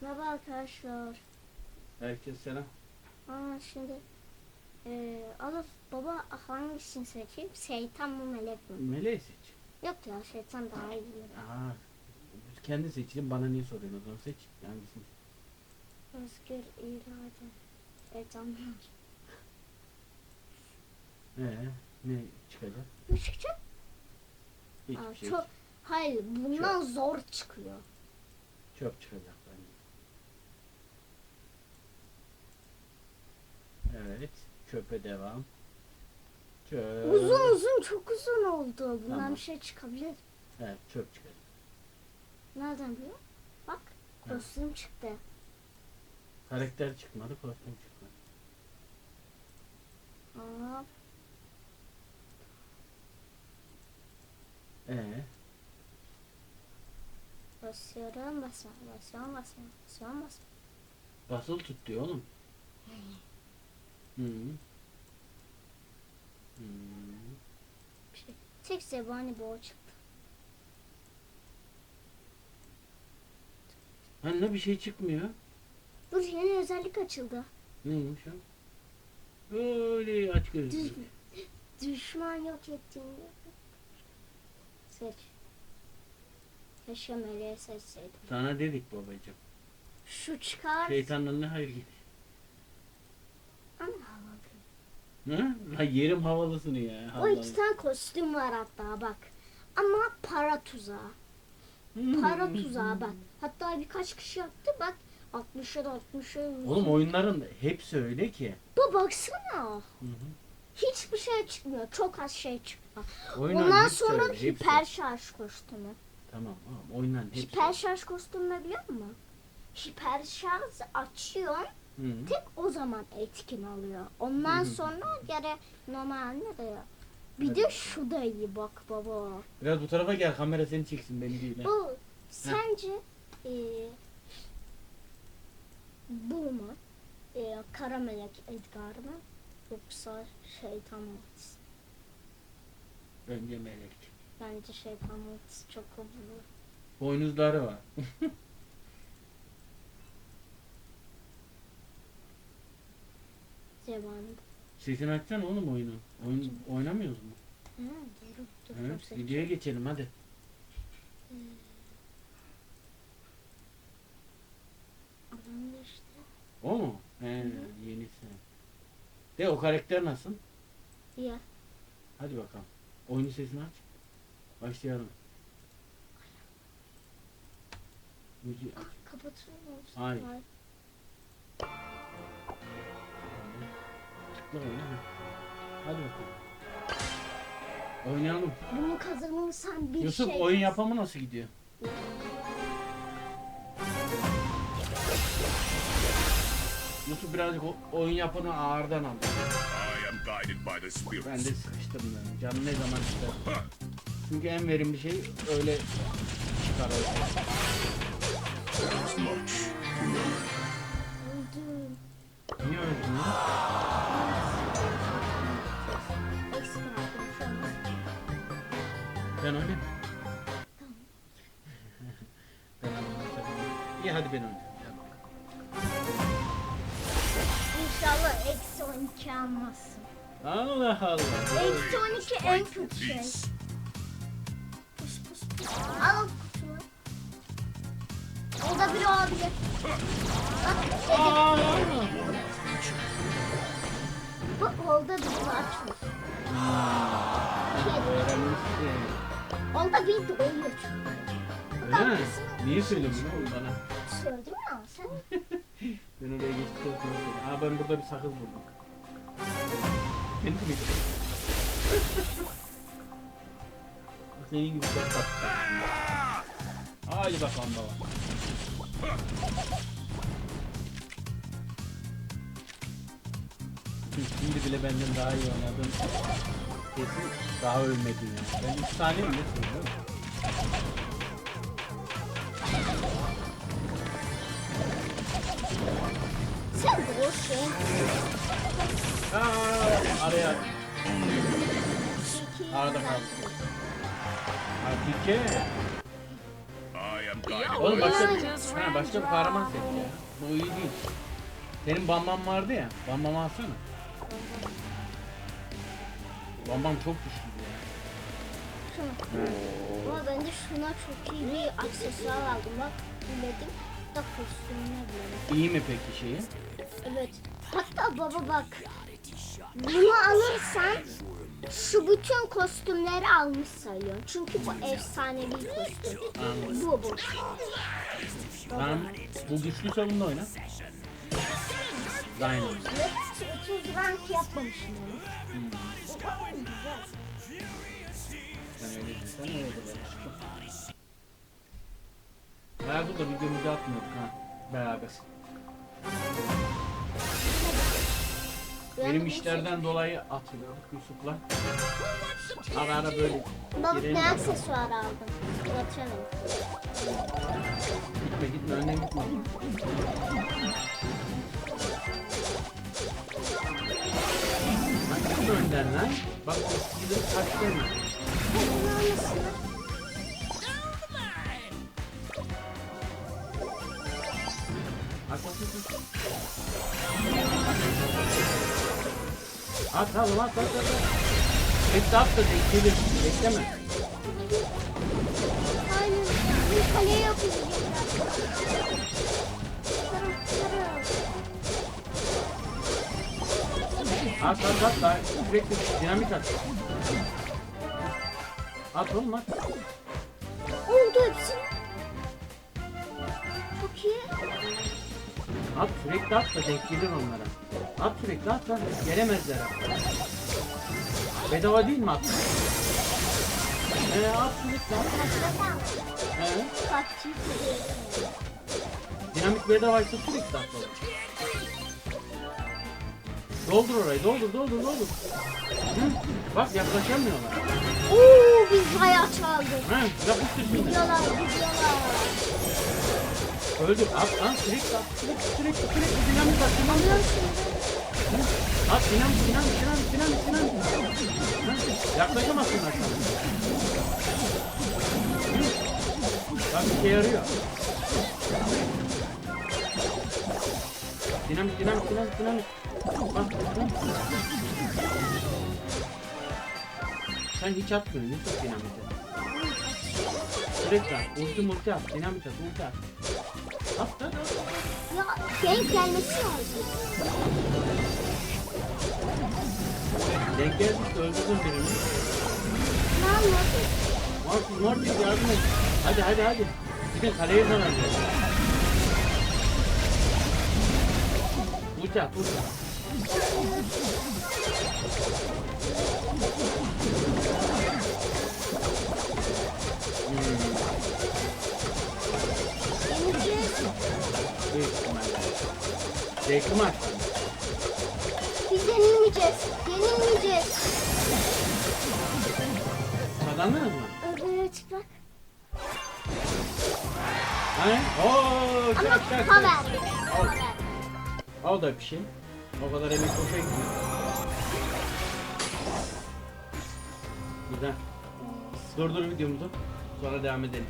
Merhaba arkadaşlar. Herkes selam. Aa şimdi eee Alaf baba hangisini seçeyim? Şeytan mı melek mi? Meleği seç. Yok ya şeytan daha iyi. Aa, kendi seçeyim bana niye soruyorsun o zaman seç. Hangisini? Özgür irade. Şeytanlar. Ee, ne çıkacak? Ne çıkacak? Hiçbir Aa, şey. çok hayır bundan zor çıkıyor. Çöp çıkacak bence. Evet. Çöpe devam. Çöp. Uzun uzun çok uzun oldu. Bundan Tamam. bir şey çıkabilir. Evet çöp çıkacak. Nereden biliyor? Bak kostüm çıktı. Karakter çıkmadı, kostüm çıkmadı. Aa, Ee, basıyorum basıyorum basıyorum basıyorum basıyorum basıyorum. basılı tut diyor oğlum. Şey. Tek zebani boğa çıktı. Hani ne bir şey çıkmıyor. Dur yeni özellik açıldı. Neymiş o? Öyle aç gözlü. Düşman yok ettiğinde. Seç. Keşke meleği seçseydim. Sana dedik babacığım. Şu çıkar. Şeytandan ne hayır gelir. Ama Ha? Yerim havalısını ya. O iki tane kostüm var hatta bak. Ama para tuzağı. Para tuzağı bak. Hatta birkaç kişi yaptı bak. 60'a da 60'a. Oğlum oyunların hepsi öyle ki. Bu baksana. Hı hı. Hiçbir şey çıkmıyor. Çok az şey çıkıyor. Oyunların Ondan sonra öyle, hepsi. hiper şarj kostümü. Tamam oğlum oyunların hepsi. Hiper şarj kostümü biliyor musun? Hiper şarj açıyor. Hı. Tek o zaman etkin alıyor. Ondan Hı sonra gene normal ne de bir de şu da iyi bak baba. Biraz bu tarafa gel kamera seni çeksin beni değil. Bu sence eee bu mu? Eee kara melek Edgar mı? Yoksa şeytan Mortis? Bence melek. Bence şeytan Mortis çok havalı. Boynuzları var. Zebani. Sesini açsana oğlum oyunu. Oyun oynamıyoruz mu? Ha, dur, dur, Evet. dur, Videoya geçelim hadi. Adamda işte. O mu? He, yenisi. De o karakter nasıl? Ya. Hadi bakalım. Oyunun sesini aç. Başlayalım. Müziği aç. Kapatır mısın? Hayır. Tıkla oyna. ha. Hadi bakalım. Oynayalım. Bunu kazanırsan bir Yusuf şey... oyun yapımı nasıl gidiyor? Yusuf birazcık oyun yapını ağırdan the Ben de sıkıştım ben. Canım ne zaman ister. Çünkü en verimli şey öyle çıkar ortaya. Ben oynayayım. ben anlamadım. İyi hadi ben oynayayım. İnşallah eksi 12 almazsın. Allah Allah. Eksi 12 en kötü şey. peace. Pus pus pus. Al kutuyu. O da biri olabilir. Bak dedim. Aa! Bak olda biri var. Kedi. Öğrenmişsin. Olda biri doğuyor çünkü. Öyle mi? Niye söylüyorsun oğlum bana? Söyledim ya sen. Ben oraya geçtikten sonra. Aa ben burada bir sakız buldum. Benim miydi? Senin gibi çok tatlı. Hadi bakalım baba. Şimdi bile benden daha iyi oynadın. Kesin daha ölmedin ya. Ben 3 saniye mi söylüyorum? Sen boş şey. Aa, araya arada kaldı. Hakike. Oğlum başka, ha, başka bir kahraman seç ya. Bu iyi değil. Senin Bambam vardı ya. Bambam'ı alsana. Bambam çok güçlü ya. Şuna. Ama ben de şuna çok iyi bir aksesuar aldım. Bak dedim. Da kostümüne. İyi mi peki şeyi? Evet. Hatta baba bak. Bunu alırsan şu bütün kostümleri almış sayıyor. Çünkü bu efsanevi kostüm. Anladım. Bu bu. Tamam. Bu güçlü savunma oyna. Dynamo. Ve 30 rank yapmamışım onu. Hmm. Bu oyun güzel. Sen öyle diyorsan öyledir. Beraber da videomuzu atmıyorduk ha. Beraber. Ben Benim de işlerden dolayı atıyorduk Yusuf'la. Ara ara böyle girelim. ne aksesuar aldım? Ulaşamadım. Gitme gitme önden gitme. Önden lan. Bak gidip kaç gelme. Bunu almasın. At at at. At at. Hepsi at da bekledim. Bekleme. Aynen. Bir kaleye yapacağım. At at at da sürekli dinamit at. At oğlum at. Oldu hepsi. Çok iyi. At sürekli at da denk gelir onlara. At sürekli at lan. Gelemezler at. Bedava değil mi at? Ee, at sürekli at. Ee, dinamit bedavaysa sürekli at oğlum. Doldur orayı doldur doldur doldur. Hı? Bak yaklaşamıyorlar. Oo biz bayağı çaldık. Ha, yapıştır şimdi. Gidiyorlar gidiyorlar. Öldür. At lan sürekli at. Sürekli sürekli sürekli dinamit at. Dinamit at. şimdi. At dinamit dinamit dinamit dinamit dinamit. Ha, Yaklaşamazsınlar sana. Hı? Bak işe yarıyor. Dinamit dinamit dinamit dinamit. Sen hiç atmıyorsun Yusuf dinamiti. Sürekli at. Ulti multi at. Dinamit at. Ulti at. At at at. Ya denk gelmesi lazım. Denk geldiyse öldürdün birini. Ne anladın? Mortis Mortis yardım et. Hadi hadi hadi. Gidin kaleye zarar ver. Ulti at ulti at. Büyük ihtimalle. Zevkli maç. Biz yenilmeyeceğiz. Yenilmeyeceğiz. Kazandınız mı? Evet bak. Ooo Ama çak çak çak. verdik. O da bir şey. O kadar emek boşa gitmiyor. Güzel. Durdur videomuzu. Sonra devam edelim.